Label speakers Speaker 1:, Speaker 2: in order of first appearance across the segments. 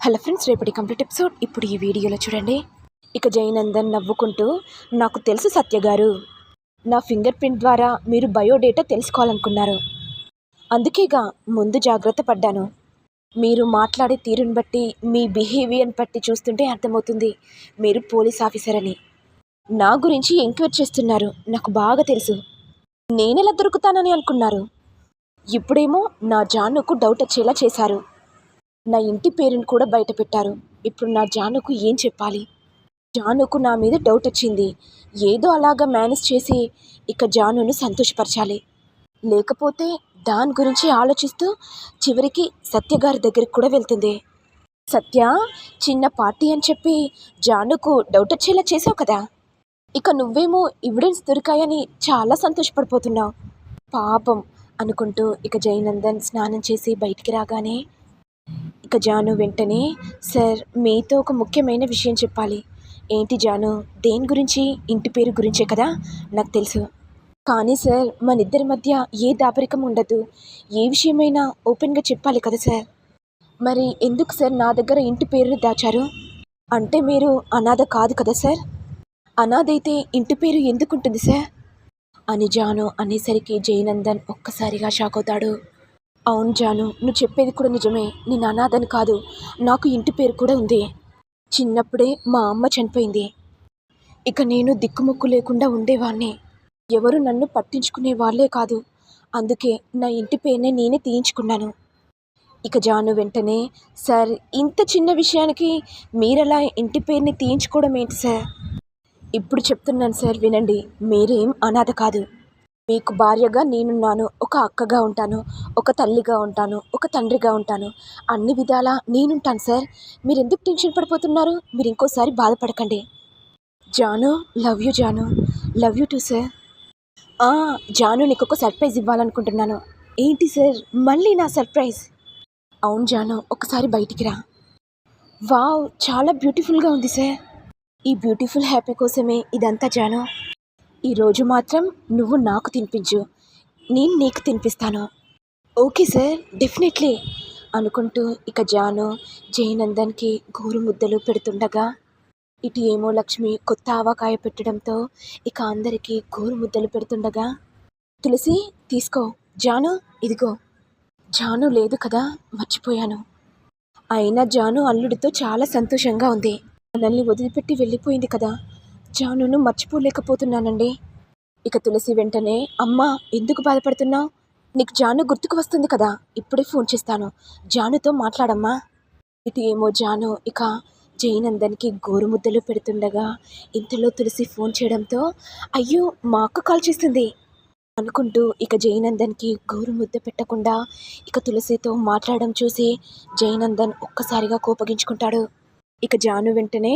Speaker 1: Hello friends రేపటి complete episode. ఇప్పుడు ఈ వీడియోలో చూడండి. ఇక జయనందన్ నవ్వుకుంటూ నాకు తెలుసు సత్య గారు. నా ఫింగర్ ప్రింట్ ద్వారా మీరు బయోడేటా తెలుసుకోవాలనుకున్నారు. అందుకేగా ముందు జాగ్రత్త పడ్డాను. మీరు మాట్లాడే తీరుని బట్టి మీ బిహేవియర్ని బట్టి చూస్తుంటే అర్థమవుతుంది. మీరు పోలీస్ ఆఫీసర్ అని నా గురించి ఎంక్వైరీ చేస్తున్నారు. నాకు బాగా తెలుసు. నేనెలా దొరుకుతానని అనుకున్నారు. ఇప్పుడేమో నా జానుకు డౌట్ వచ్చేలా చేశారు. నా ఇంటి పేరుని కూడా బయట పెట్టారు. ఇప్పుడు నా జానుకు ఏం చెప్పాలి? జానుకు నా మీద డౌట్ వచ్చింది. ఏదో అలాగా మేనేజ్ చేసి ఇక జానును సంతోషపరచాలి. లేకపోతే దాని గురించి ఆలోచిస్తూ చివరికి సత్య గారి దగ్గరికి కూడా వెళ్తుంది. సత్య చిన్న పార్టీ అని చెప్పి జానుకు డౌట్ వచ్చేలా చేసావు కదా? ఇక నువ్వేమో ఎవిడెన్స్ దొరికాయని చాలా సంతోషపడిపోతున్నావు. పాపం అనుకుంటూ ఇక జయనందన్ స్నానం చేసి బయటికి రాగానే ఇక జాను వెంటనే సార్ మీతో ఒక ముఖ్యమైన విషయం చెప్పాలి. ఏంటి జాను? దేని గురించి? ఇంటి పేరు గురించే కదా? నాకు తెలుసు. కానీ సార్ మన ఇద్దరి మధ్య ఏ దాపరికం ఉండదు. ఏ విషయమైనా ఓపెన్గా చెప్పాలి కదా సార్. మరి ఎందుకు సార్ నా దగ్గర ఇంటి పేరు దాచారు? అంటే మీరు అనాథ కాదు కదా సార్? అనాథైతే ఇంటి పేరు ఎందుకుంటుంది సార్? అని జాను అనేసరికి జయనందన్ ఒక్కసారిగా షాక్ అవుతాడు. అవును జాను నువ్వు చెప్పేది కూడా నిజమే. నేను అనాథని కాదు. నాకు ఇంటి పేరు కూడా ఉంది. చిన్నప్పుడే మా అమ్మ చనిపోయింది. ఇక నేను దిక్కుముక్కు లేకుండా ఉండేవాణ్ణి. ఎవరు నన్ను పట్టించుకునే వాళ్ళే కాదు. అందుకే నా ఇంటి పేరునే నేనే తీయించుకున్నాను. ఇక జాను వెంటనే సార్ ఇంత చిన్న విషయానికి మీరలా ఇంటి పేరుని తీయించుకోవడం ఏంటి సార్? ఇప్పుడు చెప్తున్నాను సార్ వినండి. మీరేం అనాథ కాదు. మీకు భార్యగా నేనున్నాను. ఒక అక్కగా ఉంటాను. ఒక తల్లిగా ఉంటాను. ఒక తండ్రిగా ఉంటాను. అన్ని విధాలా నేనుంటాను సార్. మీరు ఎందుకు టెన్షన్ పడిపోతున్నారు? మీరు ఇంకోసారి బాధపడకండి. Janu love you Janu. Love you too sir. Janu నీకు ఒక సర్ప్రైజ్ ఇవ్వాలనుకుంటున్నాను. ఏంటి సార్? మళ్ళీ నా సర్ప్రైజ్. అవును జాను ఒకసారి బయటికి రా. వావ్ చాలా బ్యూటిఫుల్గా ఉంది సార్. ఈ బ్యూటిఫుల్ హ్యాపీ కోసమే ఇదంతా జాను. ఈరోజు మాత్రం నువ్వు నాకు తినిపించు. నేను నీకు తినిపిస్తాను. ఓకే సార్ డెఫినెట్లీ అనుకుంటూ ఇక జాను జయనందన్కి గోరు ముద్దలు పెడుతుండగా ఇటు ఏమో లక్ష్మి కొత్త ఆవకాయ పెట్టడంతో ఇక అందరికీ గోరు ముద్దలు పెడుతుండగా తులసి తీసుకో జాను ఇదిగో. జాను లేదు కదా మర్చిపోయాను. అయినా జాను అల్లుడితో చాలా సంతోషంగా ఉంది. మనల్ని వదిలిపెట్టి వెళ్ళిపోయింది కదా. జానును మర్చిపోలేకపోతున్నానండి. ఇక తులసి వెంటనే అమ్మా ఎందుకు బాధపడుతున్నావు? నీకు జాను గుర్తుకు వస్తుంది కదా ఇప్పుడే ఫోన్ చేస్తాను. జానుతో మాట్లాడమ్మా. ఇటు ఏమో జాను ఇక జైనందన్కి గోరుముద్దలు పెడుతుండగా ఇంతలో తులసి ఫోన్ చేయడంతో అయ్యో మా అక్క కాల్ చేస్తుంది అనుకుంటూ ఇక జైనందన్కి గోరుముద్ద పెట్టకుండా ఇక తులసితో మాట్లాడడం చూసి జైనందన్ ఒక్కసారిగా కోపగించుకుంటాడు. ఇక జాను వెంటనే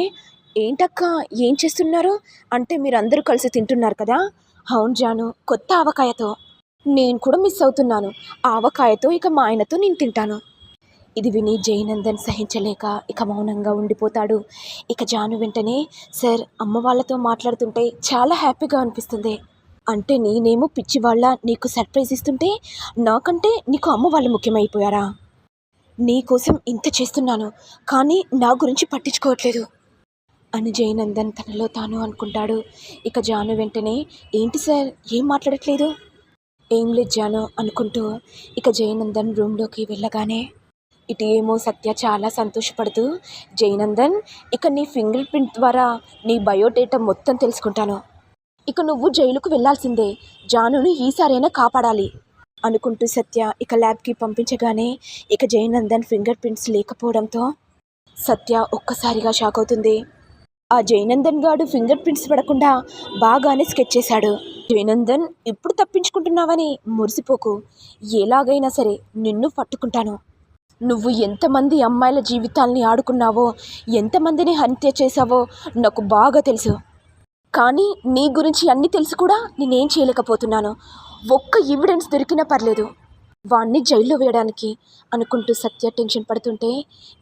Speaker 1: ఏంటక్క? ఏం చేస్తున్నారు? అంటే మీరందరూ కలిసి తింటున్నారు కదా? అవును జాను కొత్త ఆవకాయతో. నేను కూడా మిస్ అవుతున్నాను. ఆవకాయతో ఇక మా ఆయనతో నేను తింటాను. ఇది విని జయనందన్ సహించలేక ఇక మౌనంగా ఉండిపోతాడు. ఇక జాను వెంటనే సార్ అమ్మ వాళ్ళతో మాట్లాడుతుంటే చాలా హ్యాపీగా అనిపిస్తుంది. అంటే నేనేమో పిచ్చి వాళ్ళ నీకు సర్ప్రైజ్ ఇస్తుంటే నాకంటే నీకు అమ్మ వాళ్ళు ముఖ్యమైపోయారా? నీ కోసం ఇంత చేస్తున్నాను కానీ నా గురించి పట్టించుకోవట్లేదు. అని జయనందన్ తనలో తాను అనుకుంటాడు. ఇక జాను వెంటనే ఏంటి సార్? ఏం మాట్లాడట్లేదు? ఏం లేదు జాను అనుకుంటూ ఇక జయనందన్ రూమ్లోకి వెళ్ళగానే ఇటు ఏమో సత్య చాలా సంతోషపడుతూ జయనందన్ ఇక నీ ఫింగర్ ప్రింట్ ద్వారా నీ బయోడేటా మొత్తం తెలుసుకుంటాను. ఇక నువ్వు జైలుకు వెళ్ళాల్సిందే. జానును ఈసారైనా కాపాడాలి అనుకుంటూ సత్య ఇక ల్యాబ్కి పంపించగానే ఇక జయనందన్ ఫింగర్ ప్రింట్స్ లేకపోవడంతో సత్య ఒక్కసారిగా షాక్ అవుతుంది. ఆ జయనందన్ గాడు ఫింగర్ ప్రింట్స్ పడకుండా బాగానే స్కెచ్ చేశాడు. జయనందన్ ఇప్పుడు తప్పించుకుంటున్నావని మురిసిపోకు. ఎలాగైనా సరే నిన్ను పట్టుకుంటాను. నువ్వు ఎంతమంది అమ్మాయిల జీవితాల్ని ఆడుకున్నావో ఎంతమందిని హత్య చేశావో నాకు బాగా తెలుసు. కానీ నీ గురించి అన్నీ తెలుసు కూడా నేనేం చేయలేకపోతున్నాను. ఒక్క ఎవిడెన్స్ దొరికినా పర్లేదు. వాణ్ణి జైల్లో వేయడానికి అనుకుంటూ సత్య టెన్షన్ పడుతుంటే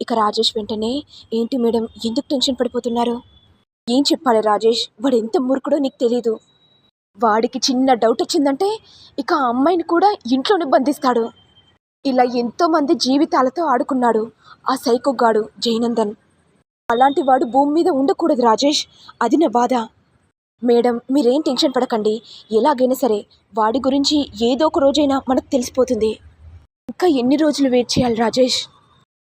Speaker 1: ఇక రాజేష్ వెంటనే ఏంటి మేడం ఎందుకు టెన్షన్ పడిపోతున్నారు? ఏం చెప్పాలి రాజేష్? వాడు ఎంత మూర్ఖుడో నీకు తెలీదు. వాడికి చిన్న డౌట్ వచ్చిందంటే ఇక ఆ అమ్మాయిని కూడా ఇంట్లోనే బంధిస్తాడు. ఇలా ఎంతోమంది జీవితాలతో ఆడుకున్నాడు ఆ సైకోగాడు జయనందన్. అలాంటి వాడు భూమి మీద ఉండకూడదు రాజేష్. అది నా బాధ. మేడం మీరేం టెన్షన్ పడకండి. ఎలాగైనా సరే వాడి గురించి ఏదో ఒక రోజైనా మనకు తెలిసిపోతుంది. ఇంకా ఎన్ని రోజులు వెయిట్ చేయాలి రాజేష్?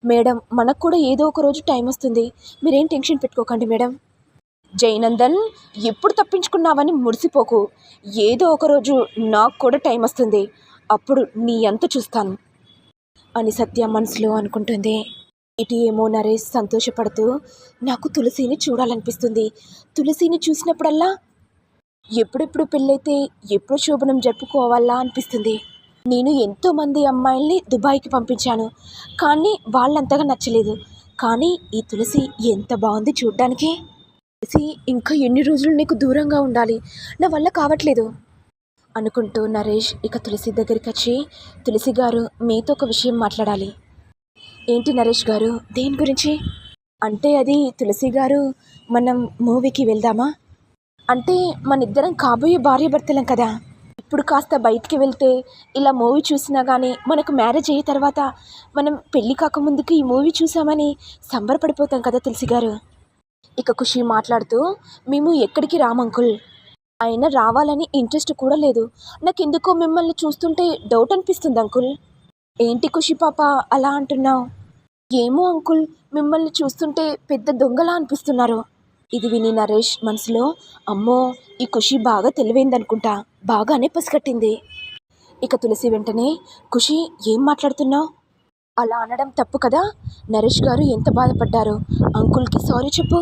Speaker 1: మేడం మనకు కూడా ఏదో ఒక రోజు టైం వస్తుంది. మీరేం టెన్షన్ పెట్టుకోకండి మేడం. జయనందన్ ఎప్పుడు తప్పించుకున్నావని మురిసిపోకు. ఏదో ఒక రోజు నాకు కూడా టైం వస్తుంది. అప్పుడు నీ అంత చూస్తాను. అని సత్య మనసులో అనుకుంటుంది. ఇటు ఏమో నరేష్ సంతోషపడుతూ నాకు తులసిని చూడాలనిపిస్తుంది. తులసిని చూసినప్పుడల్లా ఎప్పుడెప్పుడు పెళ్ళైతే ఎప్పుడు శోభనం జరుపుకోవాలా అనిపిస్తుంది. నేను ఎంతోమంది అమ్మాయిల్ని దుబాయ్కి పంపించాను. కానీ వాళ్ళంతగా నచ్చలేదు. కానీ ఈ తులసి ఎంత బాగుంది చూడ్డానికి. తులసి ఇంకా ఎన్ని రోజులు నీకు దూరంగా ఉండాలి? నా వల్ల కావట్లేదు. అనుకుంటూ నరేష్ ఇక తులసి దగ్గరికి వచ్చి తులసి గారు మీతో ఒక విషయం మాట్లాడాలి. ఏంటి నరేష్ గారు దేని గురించి? అంటే అది తులసి గారు మనం మూవీకి వెళ్దామా? అంటే మన ఇద్దరం కాబోయే భార్యాభర్తలం కదా. ఇప్పుడు కాస్త బయటికి వెళ్తే ఇలా మూవీ చూసినా కానీ మనకు మ్యారేజ్ అయిన తర్వాత మనం పెళ్ళి కాకముందుకు ఈ మూవీ చూసామని సంబరపడిపోతాం కదా తులసి గారు. ఇక ఖుషి మాట్లాడుతూ మేము ఎక్కడికి రామంకుల్ అయినా రావాలని ఇంట్రెస్ట్ కూడా లేదు. నాకెందుకో మిమ్మల్ని చూస్తుంటే డౌట్ అనిపిస్తుంది అంకుల్. ఏంటి ఖుషి పాప అలా అంటున్నావు? ఏమో అంకుల్ మిమ్మల్ని చూస్తుంటే పెద్ద దొంగలా అనిపిస్తున్నారు. ఇది విని నరేష్ మనసులో అమ్మో ఈ ఖుషి బాగా తెలివైందనుకుంటా బాగానే పసిగట్టింది. ఇక తులసి వెంటనే ఖుషి ఏం మాట్లాడుతున్నావు? అలా అనడం తప్పు కదా? నరేష్ గారు ఎంత బాధపడ్డారో. అంకుల్కి సారీ చెప్పు.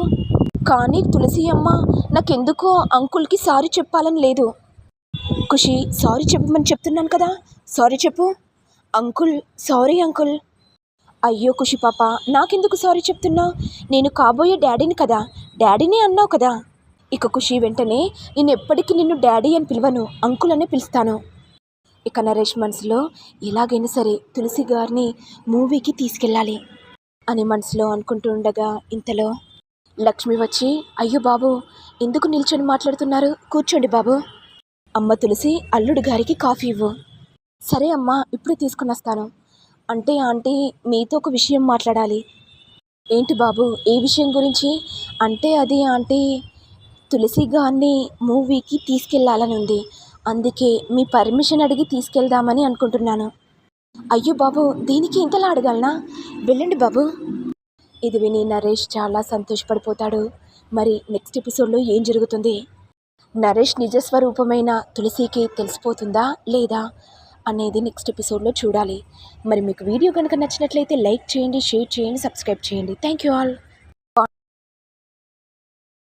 Speaker 1: కానీ తులసి అమ్మ నాకెందుకో అంకుల్కి సారీ చెప్పాలని లేదు. ఖుషి సారీ చెప్పమని చెప్తున్నాను కదా? సారీ చెప్పు. Uncle sorry uncle. అయ్యో ఖుషి పాప నాకెందుకు సారీ చెప్తున్నావు నేను కాబోయే డాడీని కదా. డాడీనే అన్నావు కదా. ఇక ఖుషి వెంటనే నేను ఎప్పటికీ నిన్ను డాడీ అని పిలవను అంకుల్ అనే పిలుస్తాను. ఇక నరేష్ మనసులో ఎలాగైనా సరే తులసి గారిని మూవీకి తీసుకెళ్ళాలి అని మనసులో అనుకుంటూ ఉండగా ఇంతలో లక్ష్మి వచ్చి అయ్యో బాబు ఎందుకు నిల్చొని మాట్లాడుతున్నారు? కూర్చోండి బాబు. అమ్మ తులసి అల్లుడు గారికి కాఫీ ఇవ్వు. సరే అమ్మా ఇప్పుడే తీసుకుని వస్తాను. అంటే ఆంటీ మీతో ఒక విషయం మాట్లాడాలి. ఏంటి బాబు ఏ విషయం గురించి? అంటే అది ఆంటీ తులసి గారిని మూవీకి తీసుకెళ్ళాలని ఉంది. అందుకే మీ పర్మిషన్ అడిగి తీసుకెళ్దామని అనుకుంటున్నాను. అయ్యో బాబు దీనికి ఇంతలా అడగలనా? వెళ్ళండి బాబు. ఇది విని నరేష్ చాలా సంతోషపడిపోతాడు. మరి నెక్స్ట్ ఎపిసోడ్లో ఏం జరుగుతుంది? నరేష్ నిజస్వరూపమైన తులసికి తెలిసిపోతుందా లేదా అనేది నెక్స్ట్ ఎపిసోడ్లో చూడాలి. మరి మీకు వీడియో కనుక నచ్చినట్లయితే లైక్ చేయండి షేర్ చేయండి సబ్స్క్రైబ్ చేయండి. Thank you all.